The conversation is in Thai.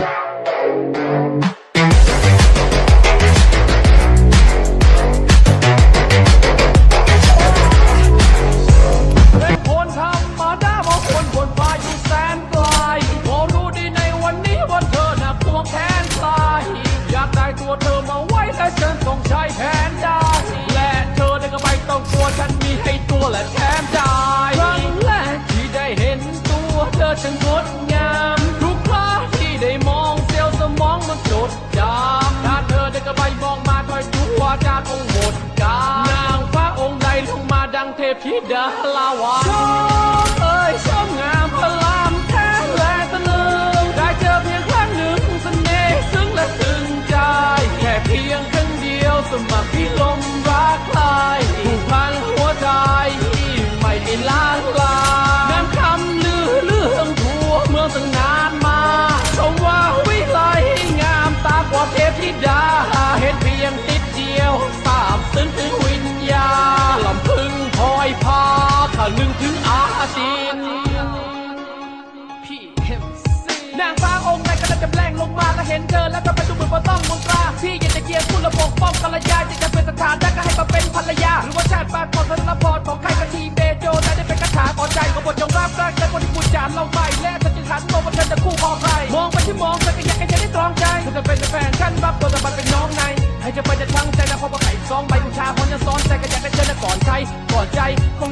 เพธิดาลาวาชอบเอ้ยชอบงามพลามแท้และตะลึงได้เจอเพียงครั้งหนึ่งเสน่ห์ซึ้งและซึ้งใจ แค่เพียงครั้งเดียวสมัครที่ลมรักใครผูกพันหัวใจ ไม่ได้ลาลานำคำลือเรื่องทั่วเมืองตั้งนานมา ชมว่าวิไลงามตากว่าเทพธิดา็เห็นเดิแล้วก็ไปดูเหมือนว่าต้องมนตราพี่อยากจะเกียร์พูดระบบป้องกัลยาจะจะเป็นสถานได้ก็ให้มาเป็นภรรยา หรือว่าชาติปานพองธนพรของใครก็ทีเดโจแต่ได้เป็นคาถาขอใจของบทยงรับรักแต่คนที่พูดจาเราไม่และสัจึงหันมองว่าเธอจะคู่พอใครมองไปที่มองแต่ก็ยังจะได้ตรองใจเธอจะเป็นแฟนฉันรับตัวแต่มันเป็นน้องในให้จะไปจะทั้งใจแล้วพอมาไข่ซองใบบูชาคนจะซ้อนใจก็อยากได้เจอก่อนใครก่อนใจคง